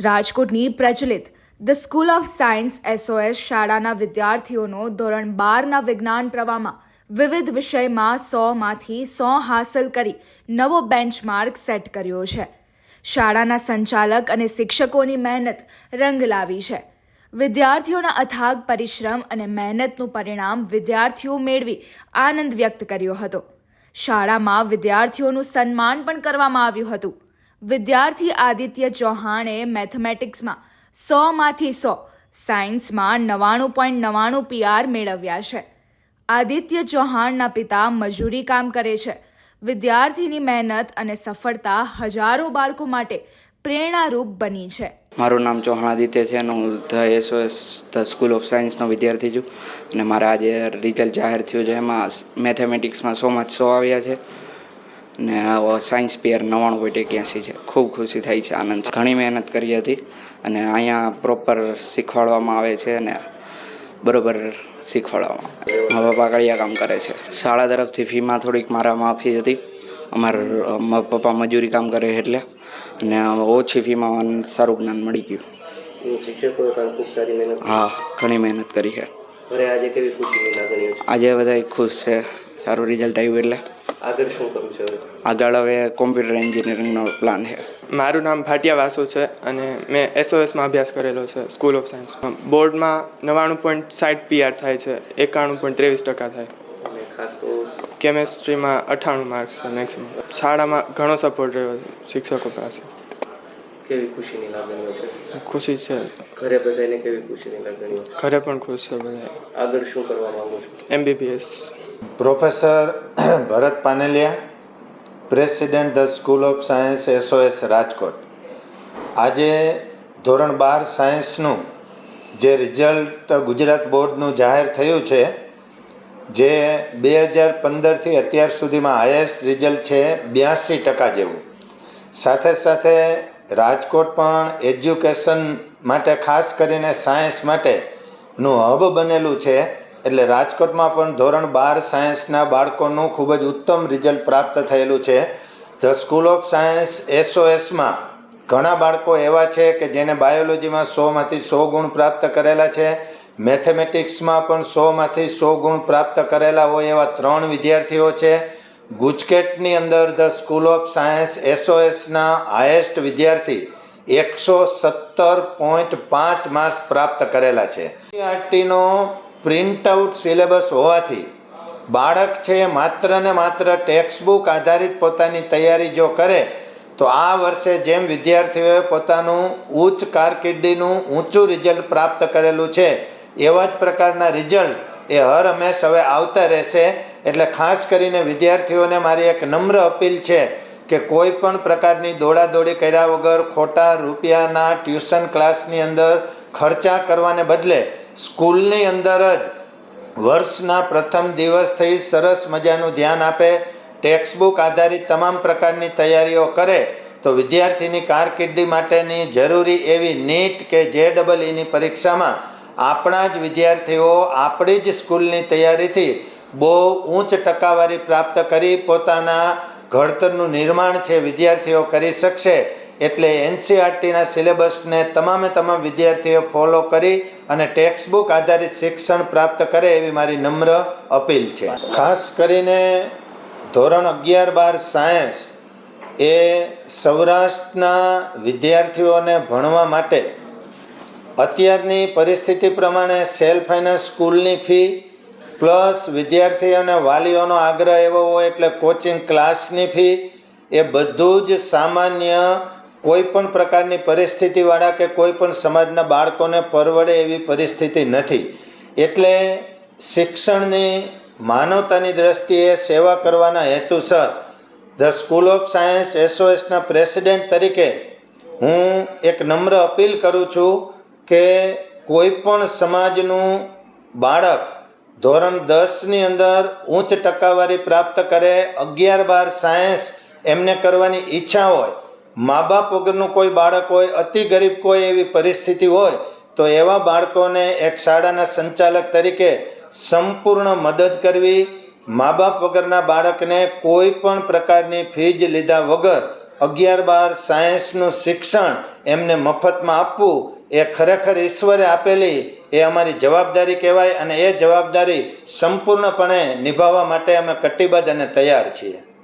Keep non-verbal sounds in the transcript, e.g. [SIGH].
રાજકોટની પ્રચલિત the school of science SOS શાળાના વિદ્યાર્થીઓનો ધોરણ બારના વિજ્ઞાન પ્રવાહમાં વિવિધ વિષયમાં સોમાંથી સો હાંસલ કરી નવો બેન્ચમાર્ક સેટ કર્યો છે. શાળાના સંચાલક અને શિક્ષકોની મહેનત રંગ લાવી છે. વિદ્યાર્થીઓના અથાગ પરિશ્રમ અને મહેનતનું પરિણામ વિદ્યાર્થીઓ મેળવી આનંદ વ્યક્ત કર્યો હતો. શાળામાં વિદ્યાર્થીઓનું સન્માન પણ કરવામાં આવ્યું હતું. વિદ્યાર્થી આદિત્ય ચૌહાણે મેથેમેટિક્સમાં સોમાંથી સો, સાયન્સમાં નવ્વાણું પોઈન્ટ નવ્વાણું પીઆર મેળવ્યા છે. આદિત્ય ચૌહાણના પિતા મજૂરી કામ કરે છે. વિદ્યાર્થીની મહેનત અને સફળતા હજારો બાળકો માટે પ્રેરણારૂપ બની છે. મારું નામ ચૌહાણ આદિત્ય છે અને હું the SOS, the school of સાયન્સનો વિદ્યાર્થી છું. અને મારા આજે રિઝલ્ટ જાહેર થયું છે. એમાં મેથેમેટિક્સમાં સોમાં સો આવ્યા છે. ને સાયન્સ પિયર નવ્વાણું પોઈન્ટ એક્યાસી છે. ખૂબ ખુશી થાય છે આનંદ ઘણી મહેનત કરી હતી અને અહીંયા પ્રોપર શીખવાડવામાં આવે છે અને બરોબર શીખવાડવામાં. મારા પપ્પા કડિયા કામ કરે છે. શાળા તરફથી ફીમાં થોડીક મારા માફી હતી. અમારા પપ્પા મજૂરી કામ કરે એટલે અને ઓછી ફીમાં સારું જ્ઞાન મળી ગયું. શિક્ષકોએ પણ ખૂબ સારી મહેનત હા ઘણી મહેનત કરી છે. આજે કેવી આજે બધા ખુશ છે. સારું રિઝલ્ટ આવ્યું એટલે. આગળ શું કરવું છે આગળ હવે કોમ્પ્યુટર એન્જિનિયરિંગનો પ્લાન છે. મારું નામ ભાટિયા વાસુ છે અને મેં એસઓએસમાં અભ્યાસ કરેલો છે સ્કૂલ ઓફ સાયન્સમાં બોર્ડમાં નવ્વાણું પોઈન્ટ સાઠ પીઆર થાય છે એકાણું પોઈન્ટ ત્રેવીસ ટકા થાય. ખાસ તો કેમેસ્ટ્રીમાં અઠાણું માર્ક્સ છે મેક્સિમમ શાળામાં ઘણો સપોર્ટ રહ્યો શિક્ષકો પાસે. કેવી ખુશીની લાગણીઓ છે? ખુશી છે. ઘરે બધાને કેવી ખુશીની લાગણીઓ ઘરે પણ ખુશ છે બધા આગળ શું કરવા માંગુ છો? MBBS professor [CLEARS THROAT] Bharat Paneliya president the school of science SOS Rajkot. આજે ધોરણ બાર સાયન્સનું જે રિઝલ્ટ ગુજરાત બોર્ડનું જાહેર થયું છે, જે બે હજાર પંદરથી અત્યાર સુધીમાં હાયેસ્ટ રિઝલ્ટ છે બ્યાસી ટકા જેવું. સાથે સાથે રાજકોટ પણ એજ્યુકેશન માટે ખાસ કરીને સાયન્સ માટેનું હબ બનેલું છે એટલે રાજકોટમાં પણ ધોરણ બાર સાયન્સના બાળકોનું ખૂબ જ ઉત્તમ રિઝલ્ટ પ્રાપ્ત થયેલું છે. ધ સ્કૂલ ઓફ સાયન્સ એસઓએસમાં ઘણા બાળકો એવા છે કે જેને બાયોલોજીમાં સોમાંથી સો ગુણ પ્રાપ્ત કરેલા છે. મેથેમેટિક્સમાં પણ સોમાંથી સો ગુણ પ્રાપ્ત કરેલા હોય એવા ત્રણ વિદ્યાર્થીઓ છે. ગુજકેટની અંદર ધ સ્કૂલ ઓફ સાયન્સ એસઓએસના હાયેસ્ટ વિદ્યાર્થી એકસો સત્તર પોઈન્ટ પાંચ માર્ક્સ પ્રાપ્ત કરેલા છે. આરટીનો પ્રિન્ટ આઉટ સિલેબસ હોવાથી બાળક છે માત્ર ને માત્ર ટેક્સ્ટબુક આધારિત પોતાની તૈયારી જો કરે, તો આ વર્ષે જેમ વિદ્યાર્થીઓએ પોતાનું ઉચ્ચ કારકિર્દીનું ઊંચું રિઝલ્ટ પ્રાપ્ત કરેલું છે, એવા જ પ્રકારના રિઝલ્ટ એ હર હંમેશ હવે આવતા રહેશે. એટલે ખાસ કરીને વિદ્યાર્થીઓને મારી એક નમ્ર અપીલ છે કે કોઈ પણ પ્રકારની દોડાદોડી કર્યા વગર ખોટા રૂપિયાના ટ્યુશન ક્લાસની અંદર ખર્ચા કરવાને બદલે સ્કૂલની અંદર જ વર્ષના પ્રથમ દિવસથી સરસ મજાનું ધ્યાન આપે ટેક્સ્ટબુક આધારિત તમામ પ્રકારની તૈયારીઓ કરે, તો વિદ્યાર્થીની કારકિર્દી માટેની જરૂરી એવી નીટ કે જે ડબલ ઈની પરીક્ષામાં આપણા જ વિદ્યાર્થીઓ આપણી જ સ્કૂલની તૈયારીથી બહુ ઊંચ ટકાવારી પ્રાપ્ત કરી પોતાના ઘડતરનું નિર્માણ છે વિદ્યાર્થીઓ કરી શકશે. એટલે એનસીઆરટીના સિલેબસને તમામે તમામ વિદ્યાર્થીઓ ફોલો કરી અને ટેક્સ્ટબુક આધારિત શિક્ષણ પ્રાપ્ત કરે એવી મારી નમ્ર અપીલ છે. ખાસ કરીને ધોરણ અગિયાર બાર સાયન્સ એ સૌરાષ્ટ્રના વિદ્યાર્થીઓને ભણવા માટે અત્યારની પરિસ્થિતિ પ્રમાણે સેલ્ફ ફાઇનાન્સ સ્કૂલની ફી પ્લસ વિદ્યાર્થી અને વાલીઓનો આગ્રહ એવો હોય એટલે કોચિંગ ક્લાસની ફી એ બધું જ સામાન્ય કોઈ પણ પ્રકારની પરિસ્થિતિવાળા કે કોઈ પણ સમાજના બાળકોને પરવડે એવી પરિસ્થિતિ નથી. એટલે શિક્ષણની માનવતાની દ્રષ્ટિએ સેવા કરવાના હેતુસર ધ સ્કૂલ ઓફ સાયન્સ એસોએસના પ્રેસિડેન્ટ તરીકે હું એક નમ્ર અપીલ કરું છું કે કોઈ પણ સમાજનું બાળક ધોરણ દસની અંદર ઉચ્ચ ટકાવારી પ્રાપ્ત કરે, અગિયાર બાર સાયન્સ એમને કરવાની ઈચ્છા હોય મા બાપ વગરનું કોઈ બાળક હોય, અતિ ગરીબ કોઈ એવી પરિસ્થિતિ હોય, તો એવા બાળકોને એક શાળાના સંચાલક તરીકે સંપૂર્ણ મદદ કરવી મા બાપ વગરના બાળકને કોઈ પણ પ્રકારની ફીજ લીધા વગર અગિયાર બાર સાયન્સનું શિક્ષણ એમને મફતમાં આપવું, એ ખરેખર ઈશ્વરે આપેલી, એ અમારી જવાબદારી કહેવાય અને એ જવાબદારી સંપૂર્ણપણે નિભાવવા માટે અમે કટિબદ્ધ અને તૈયાર છીએ.